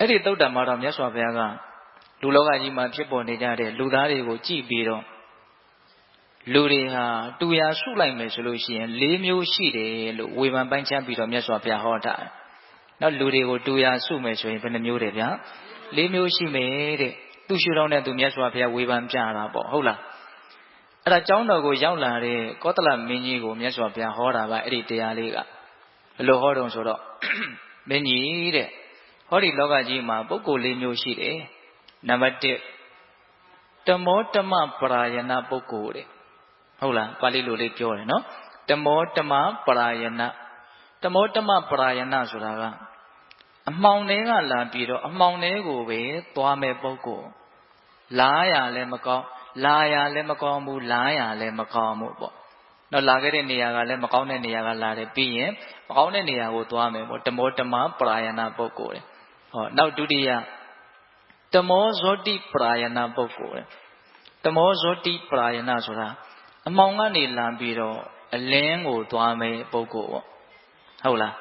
အဲ့ဒီသုတ်တံမှာတော့မြတ်စွာဘုရားကလူလောကကြီးမှာဖြစ်ပေါ်နေကြတဲ့လူသားတွေကိုကြည့်ပြီးတော့လူတွေဟာတူရာစုလိုက်မယ်ဆိုလို့ရှိရင်၄မျိုးရှိတယ်လို့ဝေဖန်ပိုင်းခြားပြီးတော့မြတ်စွာဘုရားဟောတာ။နောက်လူတွေကိုတူရာစုမယ်ဆိုရင်ဘယ်နှမျိုးတယ်ဗျာ။၄မျိုးရှိမယ်တဲ့။သူရှုထောင်းတဲ့သူမြတ်စွာဘုရားဝေဖန်ပြတာပေါ့ဟုတ်လား။အဲ့ဒါကျောင်းတော်ကိုရောက်လာတဲ့ကောသလမင်းကြီးကိုမြတ်စွာဘုရားဟောတာပါအဲ့ဒီတရားလေးကဘယ်လိုဟောတုံဆိုတော့မင်းကြီးတဲ့ ဟောဒီလောကကြီးမှာပုဂ္ဂိုလ်၄မျိုးရှိတယ်။နံပါတ်1တမောတမပရာယနာပုဂ္ဂိုလ်တဲ့ဟုတ်လားပါဠိလိုလေးပြောတယ်နော်တမောတမပရာယနာတမောတမပရာယနာဆိုတာကအမှောင်တွေကလာပြီးတော့အမှောင်တွေကိုပဲသွားမဲ့ပုဂ္ဂိုလ်လားရလည်းမကောင်းလာရလည်းမကောင်းဘူးလားရလည်းမကောင်းဘူးပေါ့တော့လာခဲ့တဲ့နေရာကလည်းမကောင်းတဲ့နေရာကလာတယ်ပြီးရင်မကောင်းတဲ့နေရာကိုသွားမယ်ပေါ့တမောတမပရာယနာပုဂ္ဂိုလ် ဟောနောက်ဒုတိယတမောဇောတိပရာယနာပုဂ္ဂိုလ်တမောဇောတိပရာယနာဆိုတာအမောင်ကနေလမ်းပြီးတော့အလင်းကိုသွားမယ်ပုဂ္ဂိုလ်ပေါ့ဟုတ်လား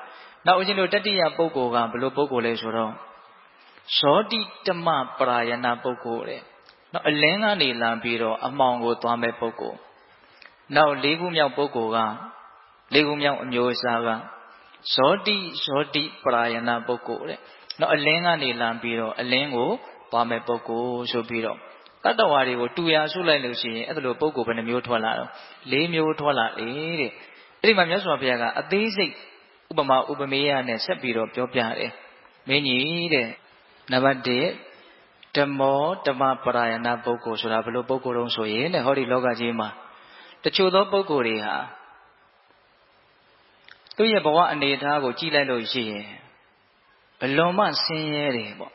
နောက်ဦးဇင်းတို့တတိယပုဂ္ဂိုလ်ကဘယ်လိုပုဂ္ဂိုလ်လဲဆိုတော့ဇောတိတမပရာယနာပုဂ္ဂိုလ်တဲ့နောက်အလင်းကနေလမ်းပြီးတော့အမောင်ကိုသွားမယ်ပုဂ္ဂိုလ်နောက်လေးခုမြောက်ပုဂ္ဂိုလ်ကလေးခုမြောက်အမျိုးအစားကဇောတိဇောတိပရာယနာပုဂ္ဂိုလ်တဲ့ နောက်အလင်းကနေလမ်းပြီးတော့အလင်းကိုသွားမယ်ပုဂ္ဂိုလ်ဆိုပြီးတော့တတ္တဝါတွေကိုတူရာဆုလိုက်လို့ရှိရင်အဲ့ဒါလိုပုဂ္ဂိုလ်ဘယ်နှမျိုးထွက်လာတော့၄မျိုးထွက်လာလေတဲ့အဲ့ဒီမှာမြတ်စွာဘုရားကအသေးစိတ်ဥပမာဥပမေယနဲ့ဆက်ပြီးတော့ပြောပြတယ်မင်းကြီးတဲ့နံပါတ်1ဓမ္မောဓမ္မပရာယနာပုဂ္ဂိုလ်ဆိုတာဘယ်လိုပုဂ္ဂိုလ်တုံးဆိုရင်တဲ့ဟောဒီလောကကြီးမှာတချို့သောပုဂ္ဂိုလ်တွေဟာသူ့ရဲ့ဘဝအနေအထားကိုကြည့်လိုက်လို့ရှိရင် ဘလွန်မှဆင်းရဲတယ်ပေါ့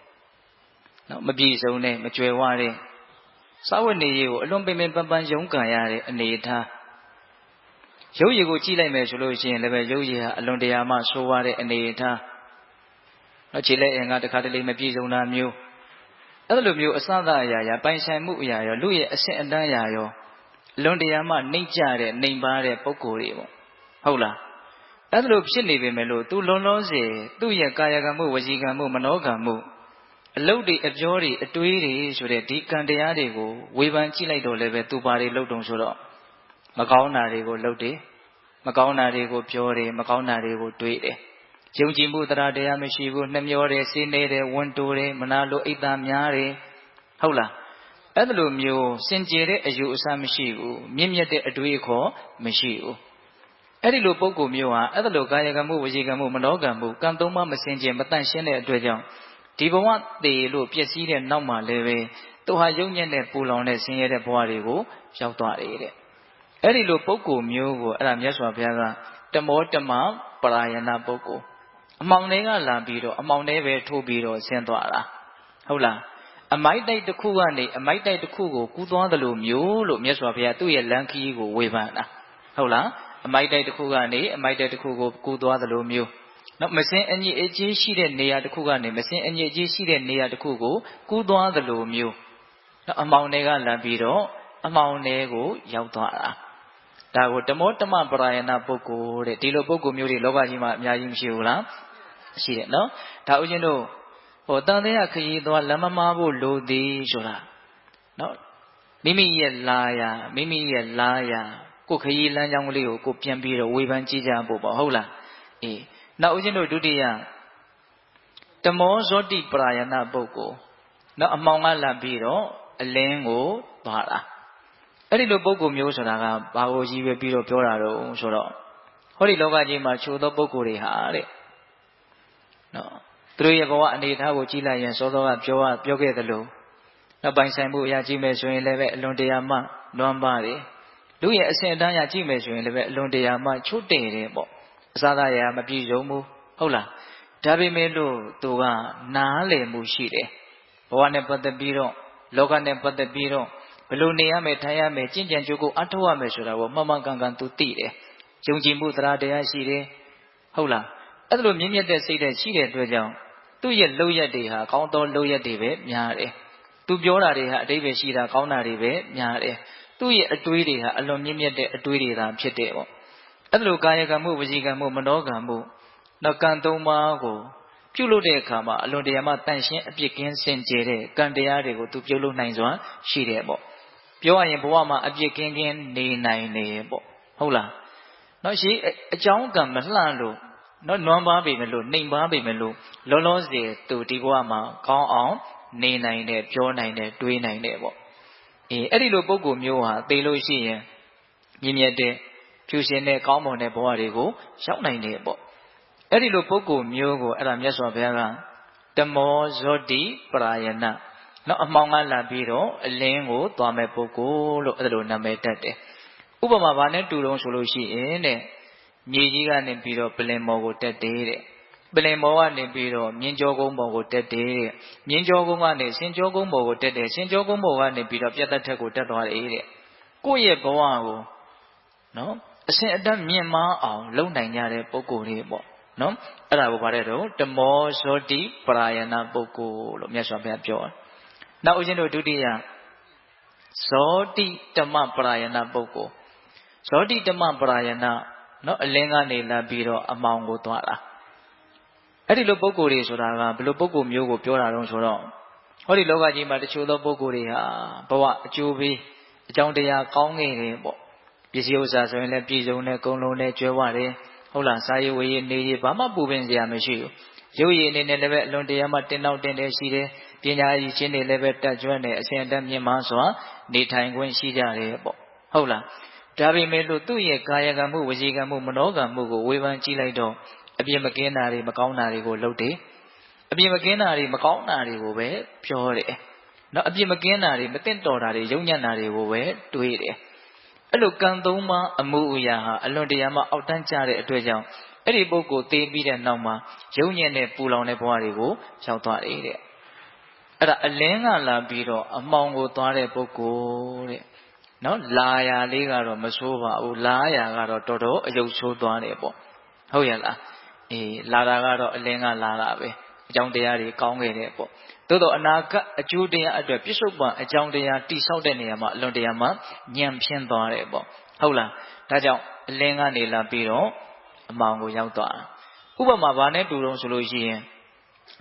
နော်မပြည့်စုံတဲ့မကြွယ်ဝတဲ့စာဝတ်နေရေးကိုအလွန်ပင်ပင်ပန်းပန်းရုန်းကန်ရတဲ့အနေအထားရုပ်ရည်ကိုကြည့်လိုက်မယ်ဆိုလို့ရှိရင်လည်းပဲရုပ်ရည်ဟာအလွန်တရာမှဆိုးဝါးတဲ့အနေအထားနော်ခြေလက်အင်္ဂါတစ်ခါတလေမပြည့်စုံတာမျိုးအဲ့လိုမျိုးအစသာအရာရာပိုင်ဆိုင်မှုအရာရောလူရဲ့အဆင့်အတန်းအရာရောလွန်တရားမှနှိမ့်ကြတဲ့နှိမ်ပါတဲ့ပုံကိုယ်တွေပေါ့ဟုတ်လား အဲ့လိုဖြစ်နေပေမဲ့လို့သူလွန်လုံးစေသူ့ရဲ့ကာယကံမှုဝစီကံမှုမနောကံမှုအလုတ်တွေအပြောတွေအတွေးတွေဆိုတဲ့ဒီကံတရားတွေကိုဝေဖန်ကြည့်လိုက်တော့လည်းပဲသူပါတွေလှုပ်တုံဆိုတော့မကောင်းတာတွေကိုလှုပ်တယ်မကောင်းတာတွေကိုပြောတယ်မကောင်းတာတွေကိုတွေးတယ်ယုံကြည်မှုတရားတရားမရှိဘူးနှမျောတယ်စိနေတယ်ဝန်တိုတယ်မနာလိုအိတ်သားများတယ်ဟုတ်လားအဲ့လိုမျိုးစင်ကြယ်တဲ့အယူအဆမရှိဘူးမြင့်မြတ်တဲ့အတွေးအခေါ်မရှိဘူး အဲ့ဒီလိုပုံကိုမျိုးဟာအဲ့လိုကာယကံမှုဝစီကံမှုမနောကံမှုကံသုံးပါးမစင်ကြယ်မတန့်ရှင်းတဲ့အတွက်ကြောင့်ဒီဘဝတည်လို့ပျက်စီးတဲ့နောက်မှာလည်းပဲသူဟာယုံညံ့တဲ့ပူလောင်တဲ့ဆင်းရဲတဲ့ဘဝတွေကိုရောက်သွားတယ်တဲ့အဲ့ဒီလိုပုဂ္ဂိုလ်မျိုးကိုအဲ့ဒါမြတ်စွာဘုရားကတမောတမပရာယနာပုဂ္ဂိုလ်အမောင်တွေကလာပြီးတော့အမောင်တွေပဲထိုးပြီးတော့ဆင်းသွားတာဟုတ်လားအမိုက်တိုက်တစ်ခုကနေအမိုက်တိုက်တစ်ခုကိုကူးသွားသလိုမျိုးလို့မြတ်စွာဘုရားသူ့ရဲ့လမ်းခီးကိုဝေဖန်တာဟုတ်လား အမိုက်တိုက်တစ်ခုကနေအမိုက်တိုက်တစ်ခုကိုကူးသွားသလိုမျိုးနော်မစင်အညစ်အကြေးရှိတဲ့နေရာတစ်ခုကနေမစင်အညစ်အကြေးရှိတဲ့နေရာတစ်ခုကိုကူးသွားသလိုမျိုးနော်အမောင်တွေကလမ်းပြီးတော့အမောင်တွေကိုရောက်သွားတာဒါကိုတမောတမပရာယနာပုဂ္ဂိုလ်တဲ့ဒီလိုပုဂ္ဂိုလ်မျိုးတွေလောကကြီးမှာအများကြီးမရှိဘူးလားရှိတယ်နော်ဒါဥချင်းတို့ဟိုတန်တဲ့ခရီးသွားလမ်းမမားဖို့လိုသည်ဆိုတာနော်မိမိရဲ့လာယာမိမိရဲ့လာယာ ကိုခရီးလမ်းကြောင်းကလေးကိုကိုပြန်ပြီးတော့ဝေဖန်ကြည့်ကြဖို့ပေါ့ဟုတ်လားအေးနောက်ဦးဇင်းတို့ဒုတိယတမောဇောတိပရာယနာပုဂ္ဂိုလ်နောက်အမောင်ကလာပြီးတော့အလင်းကိုသွားတာအဲ့ဒီလိုပုဂ္ဂိုလ်မျိုးဆိုတာကဘာကိုရည်ရွယ်ပြီးတော့ပြောတာတော့ဆိုတော့ဟောဒီလောကကြီးမှာချိုးသောပုဂ္ဂိုလ်တွေဟာတဲ့နော်သူတို့ရဲ့ဘဝအနေအထားကိုကြည့်လိုက်ရင်စောစောကပြောပြောခဲ့သလိုနောက်ပိုင်ဆိုင်မှုအရာကြည့်မယ်ဆိုရင်လည်းပဲအလွန်တရာမှလွမ်းပါတယ် လူရဲ့အစဉ်အတန်းအရာကြည့်မယ်ဆိုရင်လည်းပဲအလွန်တရာမှချို့တဲ့တယ်ပေါ့အစားသားရာမပြည့်စုံဘူးဟုတ်လားဒါပေမဲ့လို့သူကနားလည်မှုရှိတယ်ဘဝနဲ့ပတ်သက်ပြီးတော့လောကနဲ့ပတ်သက်ပြီးတော့ဘယ်လိုနေရမယ်ထိုင်ရမယ်ကြင်ကြံကြိုးကိုအထောက်ရမယ်ဆိုတာကိုမှန်မှန်ကန်ကန်သူသိတယ်ယုံကြည်မှုတရားတရားရှိတယ်ဟုတ်လားအဲ့လိုမြင့်မြတ်တဲ့စိတ်ဓာတ်ရှိတဲ့အတွက်ကြောင့်သူ့ရဲ့လုပ်ရက်တွေဟာကောင်းသောလုပ်ရက်တွေပဲများတယ်သူပြောတာတွေဟာအတိပ္ပယ်ရှိတာကောင်းတာတွေပဲများတယ် သူ့ရဲ့အတွေးတွေဟာအလွန်မြင့်မြတ်တဲ့အတွေးတွေသာဖြစ်တယ်ပေါ့အဲ့လိုကာယကံမှုဝစီကံမှုမနောကံမှုနောက်ကံသုံးပါးကိုပြုလုပ်တဲ့အခါမှာအလွန်တရာမှတန်ရှင်းအပြစ်ကင်းစင်ကြယ်တဲ့ကံတရားတွေကိုသူပြုလုပ်နိုင်စွာရှိတယ်ပေါ့ပြောရရင်ဘဝမှာအပြစ်ကင်းကင်းနေနိုင်တယ်ပေါ့ဟုတ်လားနော်ရှိအကြောင်းကံမလှလို့နော်နွမ်းပါပေမဲ့လို့နှိမ်ပါပေမဲ့လို့လောလောဆယ်သူဒီဘဝမှာကောင်းအောင်နေနိုင်တယ်ပြောနိုင်တယ်တွေးနိုင်တယ်ပေါ့ အေးအဲ့ဒီလိုပုံကိုမျိုးဟာသိလို့ရှိရင်မြင့်မြတ်တဲ့ဖြူရှင်တဲ့ကောင်းမွန်တဲ့ဘဝတွေကိုရောက်နိုင်တယ်ပေါ့အဲ့ဒီလိုပုဂ္ဂိုလ်မျိုးကိုအဲ့ဒါမြတ်စွာဘုရားကတမောဇောတိပရာယနာနော်အမောင်ကလာပြီးတော့အလင်းကိုသွားမဲ့ပုဂ္ဂိုလ်လို့အဲ့ဒါလိုနာမည်တက်တယ်ဥပမာဘာနဲ့တူတုံးဆိုလို့ရှိရင်တဲ့မြေကြီးကနေပြီးတော့ပလင်မော်ကိုတက်တယ်တဲ့ ပလင်မော်ကနေပြီးတော့မြင်းကြောကုန်းပေါ်ကိုတက်တယ်တဲ့မြင်းကြောကုန်းကနေဆင်ကြောကုန်းပေါ်ကိုတက်တယ်ဆင်ကြောကုန်းပေါ်ကနေပြီးတော့ပြတ်သက်ထက်ကိုတက်သွားတယ်တဲ့ကိုယ့်ရဲ့ဘဝကိုနော်အစဉ်အတတ်မြင့်မားအောင်လုပ်နိုင်ကြတဲ့ပုဂ္ဂိုလ်တွေပေါ့နော်အဲ့ဒါကိုဗါတဲ့တော့တမောဇောတိပရာယနာပုဂ္ဂိုလ်လို့မြတ်စွာဘုရားပြောတယ်။နောက်ဦးဇင်းတို့ဒုတိယဇောတိတမပရာယနာပုဂ္ဂိုလ်ဇောတိတမပရာယနာနော်အလင်းကနေလာပြီးတော့အမောင်ကိုသွားတာ အဲ့ဒီလိုပုဂ္ဂိုလ်တွေဆိုတာကဘယ်လိုပုဂ္ဂိုလ်မျိုးကိုပြောတာတော့ဆိုတော့ဟောဒီလောကကြီးမှာတချို့သောပုဂ္ဂိုလ်တွေဟာဘဝအကျိုးပေးအကြောင်းတရားကောင်းခဲ့တယ်ပေါ့ပစ္စည်းဥစ္စာဆိုရင်လည်းပြည်စုံတဲ့ကုံလုံးနဲ့ကျွဲဝတယ်ဟုတ်လားစားရည်ဝေးရည်နေရည်ဘာမှပူပင်စရာမရှိဘူးရုပ်ရည်အနေနဲ့လည်းပဲအလွန်တရာမှတင်းနောက်တင်းတယ်ရှိတယ်ပညာရည်ချင်းတွေလည်းပဲတက်ကျွမ်းတယ်အစဉ်အတတ်မြင့်မားစွာနေထိုင်ခွင့်ရှိကြတယ်ပေါ့ဟုတ်လားဒါပေမဲ့လို့သူ့ရဲ့ကာယကံမှုဝစီကံမှုမနောကံမှုကိုဝေဖန်ကြည့်လိုက်တော့ အပြစ်မကင်းတာတွေမကောင်းတာတွေကိုလုပ်တယ်အပြစ်မကင်းတာတွေမကောင်းတာတွေကိုပဲပြောတယ်နော်အပြစ်မကင်းတာတွေမတင်တော်တာတွေယုံညံ့တာတွေကိုပဲတွေးတယ်အဲ့လိုကံသုံးပါးအမှုအရာဟာအလွန်တရာမှအောက်တန်းကျတဲ့အတွက်ကြောင့်အဲ့ဒီပုဂ္ဂိုလ်သိပြီးတဲ့နောက်မှာယုံညံ့တဲ့ပူလောင်တဲ့ဘဝတွေကိုရောက်သွားတယ်တဲ့အဲ့ဒါအလင်းကလာပြီးတော့အမောင်ကိုသွားတဲ့ပုဂ္ဂိုလ်တဲ့နော်လာယာလေးကတော့မဆိုးပါဘူးလာယာကတော့တော်တော်အယုတ်ဆိုးသွားတယ်ပေါ့ဟုတ်ရဲ့လား အေးလာတာကတော့အလင်းကလာတာပဲအကြောင်းတရားတွေကောင်းခဲ့တယ်ပေါ့သို့တော့အနာဂတ်အကျိုးတရားအတွက်ပြစ္ဆုတ်ပံအကြောင်းတရားတိဆောက်တဲ့နေရာမှာအလွန်တရာမှညံဖြင်းသွားတယ်ပေါ့ဟုတ်လားဒါကြောင့်အလင်းကနေလာပြီးတော့အမောင်ကိုရောက်သွားဥပမာဘာနဲ့တူတော့ဆိုလို့ရှိရင်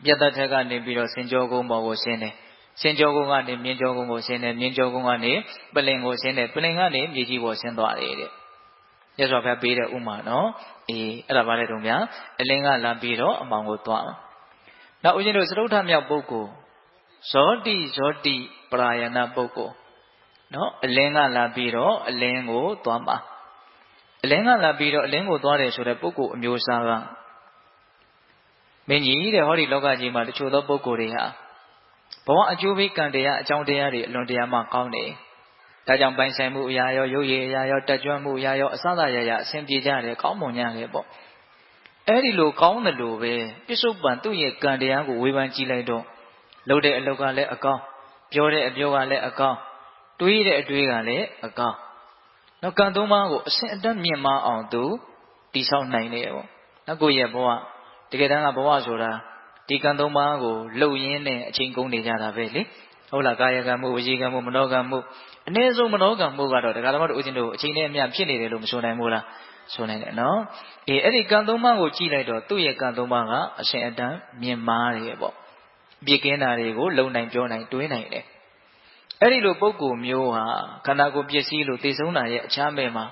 ပြတ်သက်ထက်ကနေပြီးတော့စင်ကြောကုန်းပေါ်ကိုဆင်းတယ်စင်ကြောကုန်းကနေမြင်းကြောကုန်းကိုဆင်းတယ်မြင်းကြောကုန်းကနေပလင်ကိုဆင်းတယ်ပလင်ကနေမြေကြီးပေါ်ဆင်းသွားတယ်တဲ့ ရသော်ဖျားပေးတဲ့ဥမာနော်အေးအဲ့ဒါဘာလဲတုံးဗျာအလင်းကလာပြီးတော့အမောင်ကိုသွားနောက်ဦးဇင်းတို့သရုတ်ထမြောက်ပုဂ္ဂိုလ်ဇောတိဇောတိပရာယနာပုဂ္ဂိုလ်နော်အလင်းကလာပြီးတော့အလင်းကိုသွားပါအလင်းကလာပြီးတော့အလင်းကိုသွားတယ်ဆိုတဲ့ပုဂ္ဂိုလ်အမျိုးအစားကမင်းကြီးတဲ့ဟောဒီလောကကြီးမှာတချို့သောပုဂ္ဂိုလ်တွေဟာဘဝအကျိုးပေးကံတရားအကြောင်းတရားတွေအလွန်တရာမှကောင်းတယ် ဒါကြောင့်ပိုင်ဆိုင်မှုအရာရောရုပ်ရည်အရာရောတက်ကြွမှုအရာရောအစသာရရအဆင်ပြေကြတယ်ကောင်းမွန်ကြတယ်ပေါ့အဲ့ဒီလိုကောင်းတယ်လို့ပဲပြစ္ဆုတ်ပံသူ့ရဲ့ကံတရားကိုဝေဖန်ကြည့်လိုက်တော့လုပ်တဲ့အလုပ်ကလည်းအကောင်းပြောတဲ့အပြောကလည်းအကောင်းတွေးတဲ့အတွေးကလည်းအကောင်းနောက်ကံသုံးပါးကိုအစဉ်အတတ်မြင့်မားအောင်သူတိဆောက်နိုင်တယ်ပေါ့နောက်ကိုယ့်ရဲ့ဘဝတကယ်တမ်းကဘဝဆိုတာဒီကံသုံးပါးကိုလှုပ်ရင်းနဲ့အချိန်ကုန်နေကြတာပဲလေ ဟုတ်လားကာယကံမှုဝစီကံမှုမနောကံမှုအနည်းဆုံးမနောကံမှုကတော့တရားတော်တို့ဦးဇင်းတို့အချိန်နဲ့အမျှဖြစ်နေတယ်လို့မဆိုနိုင်ဘူးလားဆိုနိုင်တယ်နော်အေးအဲ့ဒီကံသုံးပါးကိုကြည့်လိုက်တော့သူ့ရဲ့ကံသုံးပါးကအရှင်အတန်မြင်မာတယ်ပေါ့ပြစ်ကင်းတာတွေကိုလုံနိုင်ပြောနိုင်တွေးနိုင်တယ်အဲ့ဒီလိုပုံကိုမျိုးဟာခန္ဓာကိုယ်ပျက်စီးလို့သိဆုံးတာရဲ့အခြားမဲ့မှာ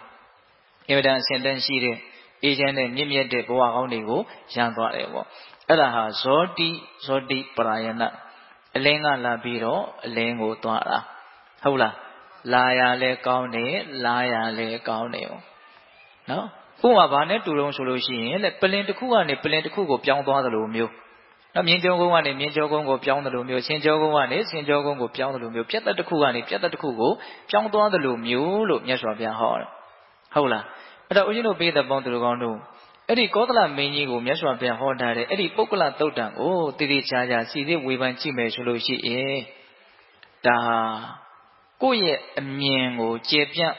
အင်မတန်အစဉ်တန်းရှိတဲ့အေးချမ်းတဲ့မြင့်မြတ်တဲ့ဘဝကောင်းတွေကိုရန်သွားတယ်ပေါ့အဲ့ဒါဟာဇောတိဇောတိပရာယနာ အလင်းကလာပြီးတော့အလင်းကိုသွားတာဟုတ်လားလာရလဲကောင်းတယ်လာရလဲကောင်းတယ်နော်ဥပမာဘာနဲ့တူတုံးဆိုလို့ရှိရင်လေပလင်တစ်ခုကနေပလင်တစ်ခုကိုပြောင်းသွားသလိုမျိုးနော်မြင်းကျောကုန်းကနေမြင်းကျောကုန်းကိုပြောင်းတယ်လို့မျိုးဆင်ကျောကုန်းကနေဆင်ကျောကုန်းကိုပြောင်းတယ်လို့မျိုးပြတ်သက်တစ်ခုကနေပြတ်သက်တစ်ခုကိုပြောင်းသွားတယ်လို့မျိုးလို့မြတ်စွာဘုရားဟောတယ်ဟုတ်လားအဲ့တော့ဦးဇင်းတို့ပေးတဲ့ပေါင်းသူတော်ကောင်းတို့ အဲ့ဒီကောသလမင်းကြီးကိုမြတ်စွာဘုရားဟောထားတဲ့အဲ့ဒီပုဂ္ဂလတုတ်တံကိုတည်တည်ချာချာစီစစ်ဝေဖန်ကြည့်မယ်ဆိုလို့ရှိရင်ဒါကိုယ့်ရဲ့အမြင်ကိုကျေပြန့်